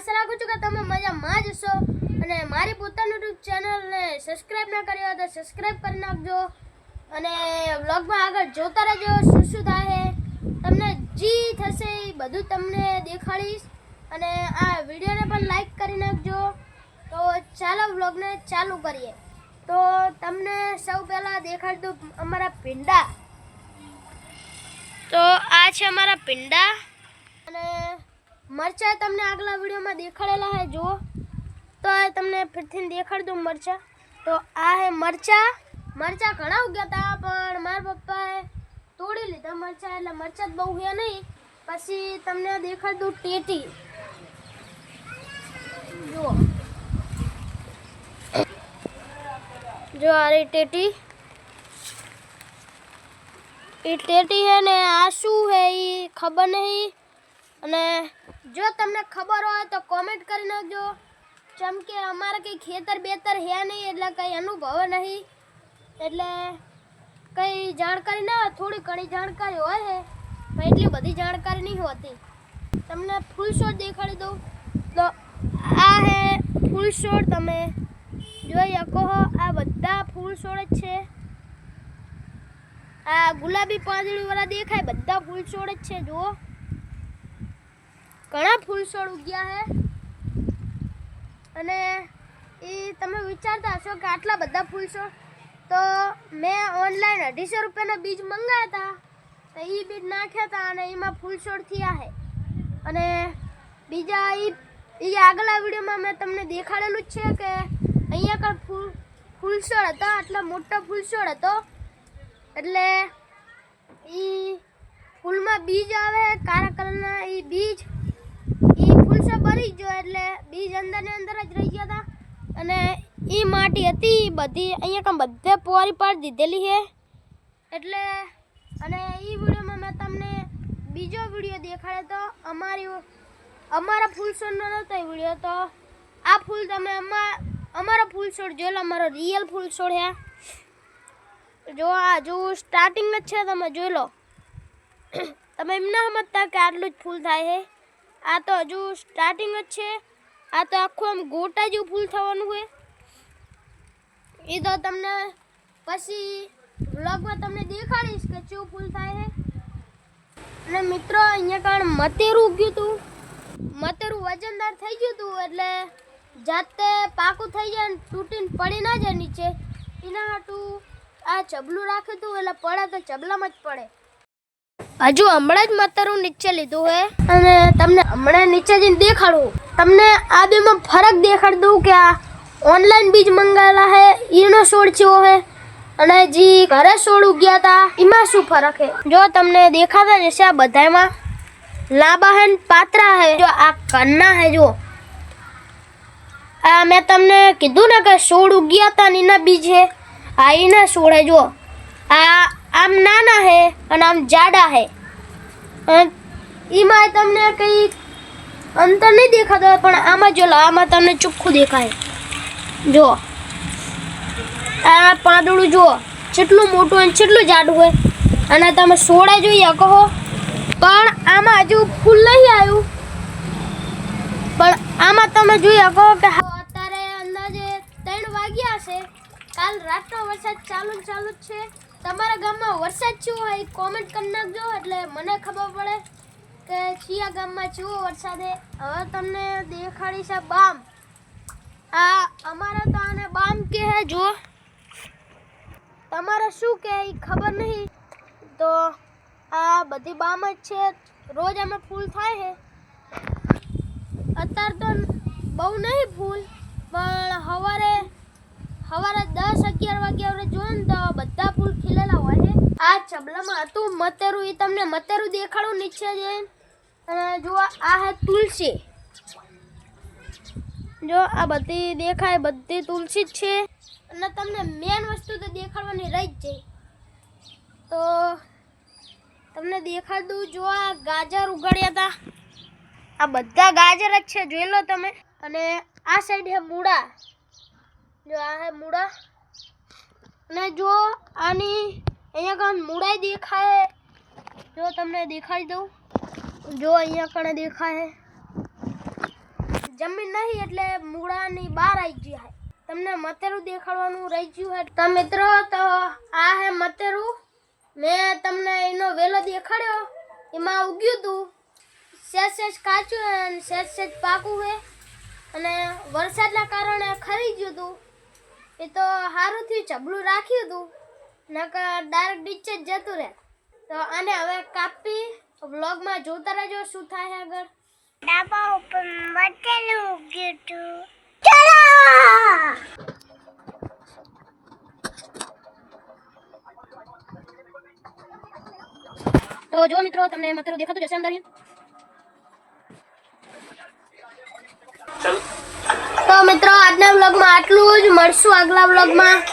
આશા રાખું છું કે તમે મજામાં જ હશો. અને મારી પોતાની યુટ્યુબ ચેનલને સબસ્ક્રાઈબ ના કરી હોય તો સબસ્ક્રાઈબ કરી નાખજો. અને વ્લોગમાં આગળ જોતા રહેજો શું શું થાય તમને જી થશે એ બધું તમને દેખાડીશ. અને આ વિડીયોને પણ લાઈક કરી નાખજો. તો ચાલો વ્લોગને ચાલુ કરીએ. તો તમને સૌ પહેલાં દેખાડી દઉં અમારા પિંડા. તો આ છે અમારા પિંડા. અને મરચા તમને આગલા વિડીયોમાં દેખાડેલા હે, જુઓ. તો આ તમને ફરીથી દેખાડી દઉં મરચા. તો આ હે મરચા. મરચા ઘણા ઉગ્યા હતા પણ મારા પપ્પાએ તોડી લીધા મરચા, એટલે મરચા જ બહુ હે નહીં. પછી તમને દેખાડી દઉં ટેટી. જુઓ. જો આ રહી ટેટી. એ ટેટી હે ને આ શું હે એ ખબર નહીં. અને જો તમને ખબર હોય તો કોમેન્ટ કરી નાખજો. જેમ કે અમારે કંઈ ખેતર બેતર હે નહીં એટલે કંઈ અનુભવ નહીં. એટલે કંઈ જાણકારી ના હોય, થોડી ઘણી જાણકારી હોય છે પણ એટલી બધી જાણકારી નહીં હોતી. તમને ફૂલ શોટ દેખાડી દઉં. તો આ હે ફૂલ શોટ તમે જોઈ શકો આ બધા ફૂલ છોડ જ છે. આ ગુલાબી પાંદડીવાળા દેખાય, બધા ફૂલ છોડ જ છે, જુઓ. ઘણા ફૂલ છોડ ઉગ્યા છે અને એ તમે વિચારતા હશો કે આટલા બધા ફૂલ છોડ તો મેં ઓનલાઈન અઢીસો રૂપિયાના બીજ મંગાવ્યા હતા. તો એ બીજ નાખ્યા હતા અને એમાં ફૂલ છોડ થયા છે અને બીજા એ એ આગલા વિડીયોમાં મેં તમને દેખાડેલું જ છે કે અહીંયા કણ ફૂલ ફૂલછોડ હતો, આટલા મોટો ફૂલછોડ હતો. એટલે એ ફૂલમાં બીજ આવે, કાળા કલરના એ બીજ એ ફૂલછોડ ભરી ગયો એટલે બીજ અંદર ને અંદર જ રહી ગયા હતા. અને એ માટી હતી બધી, અહીંયા કણ બધે પોરી પાડી દીધેલી છે. એટલે, અને એ વિડીયોમાં મેં તમને બીજો વીડિયો દેખાડ્યો તો અમારી અમારા ફૂલ છોડનો નહોતો એ વીડિયો તો આ ફૂલ તમે અમા, અમારો ફૂલ છોડ જોઈ લો, અમારો રિયલ ફૂલ છોડ હે જો આ, જો સ્ટાર્ટિંગ જ છે તમે જોઈ લો. તમે એમ ના સમજતા કે આટલું જ ફૂલ થાય છે. આ તો હજુ સ્ટાર્ટિંગ જ છે. આ તો આખું આમ ગોટા જેવું ફૂલ થવાનું હોય. એ તો તમને પછી વ્લોગમાં તમને દેખાડીશ કે કેવું ફૂલ થાય છે. અને મિત્રો, અહીંયા કારણ મતેરું ઉગ્યું હતું મતેરું વજનદાર થઈ ગયું હતું એટલે જાતે પાકું થઈ જાય ને તૂટીને પડી ના જાય નીચે. એના હાટું આ ચબલું રાખ્યું હતું એટલે પડે તો ચબલામાં જ પડે. હજુ હમણાં જ મતરું નીચે લીધું હે. અને તમને હમણાં નીચે જઈને દેખાડું. તમને આ બેમાં ફરક દેખાડી દઉં કે આ ઓનલાઈન બીજ મંગાવેલા હે એનો છોડ ચેવો હે. અને જે ઘરે છોડ ઉગ્યા હતા એમાં શું ફરક હે? જો તમને દેખાતા જશે આ બધામાં લાંબા હે ને પાતરા હે. જો આ કન્ના હે જો આ મેં તમને કીધું ને કે છોડ ઉગ્યા હતા ને એના બીજ હે. આ એના છોડ હે જો આ આમ નાના હે અને આમ જાડા હે. અને એમાં તમને કંઈ અંતર નહીં દેખાતો પણ આમાં જો આમાં તમને ચોખ્ખું દેખાય. જો આ પાંદડું જુઓ કેટલું મોટું અને કેટલું જાડું હોય. અને તમે સોડા જોઈએ કહો. પણ આમાં હજુ ફૂલ નહીં આવ્યું. પણ આમાં તમે જોઈ કહો કે અત્યારે અંદાજે ત્રણ વાગ્યા છે. કાલ રાતનો વરસાદ ચાલુ ચાલુ જ છે. તમારા ગામમાં વરસાદ શું હોય કોમેન્ટ કરી નાખજો, એટલે મને ખબર પડે. કે ચિયા ગામમાં જુઓ વરસાદ. છે હવે તમને દેખાડી છે બામ. આ અમારા તો આને બામ કે હે જો તમારે શું કે ખબર નહીં? તો આ બધી બામ જ છે. રોજ આમાં ફૂલ થાય છે અત્યારે તો બહુ નહીં ફૂલ, પણ સવારે સવારે દસ અગિયાર વાગ્યા આપણે જોઈએ ને તો બધા ફૂલ ખીલેલા હોય છે આ ચબલામાં હતું મતેરું, એ તમને મતેરું દેખાડું નીચે જઈને. અને જો આ હે તુલસી. જો આ બધી દેખાય, બધી તુલસી જ છે. અને તમને મેન વસ્તુ તો દેખાડવાની રહી જ જાય. તો તમને દેખાડ દઉં, જો આ ગાજર ઉગાડ્યા હતા આ બધા ગાજર જ છે, જોઈ લો તમે. અને આ સાઈડ હે મૂળા. જો આ હે મૂળા. અને જો આની અહીંયા કાન મૂળાય દેખાય, જો તમને દેખાડી દઉં. જો અહીંયા કણે દેખાય જમીન નહીં એટલે મૂળાની બહાર આવી છે. તમને મતેરું દેખાડવાનું રહી ગયું છે. તો મિત્રો, તો આ હે મતેરું. મેં તમને એનો વેલો દેખાડ્યો. એમાં ઉગ્યું હતું સેજ સેજ કાચું હે અને સેજ સેજ પાકું હે અને વરસાદના કારણે ખરી ગયું હતું એ તો સારું થયું, ચબલું રાખ્યું હતું નકર ડાયરેક્ટ નીચે જ જતું રહે. તો આને હવે કાપી વ્લોગમાં જોતા રહેજો શું થાય છે આગળ ડાબા ઉપર મટેલું ઉગ્યું તું તો જો મિત્રો તમને મતરું દેખાતું જશે અંદર તો મિત્રો આજના વ્લોગમાં આટલું જ મળશું આગલા વ્લોગમાં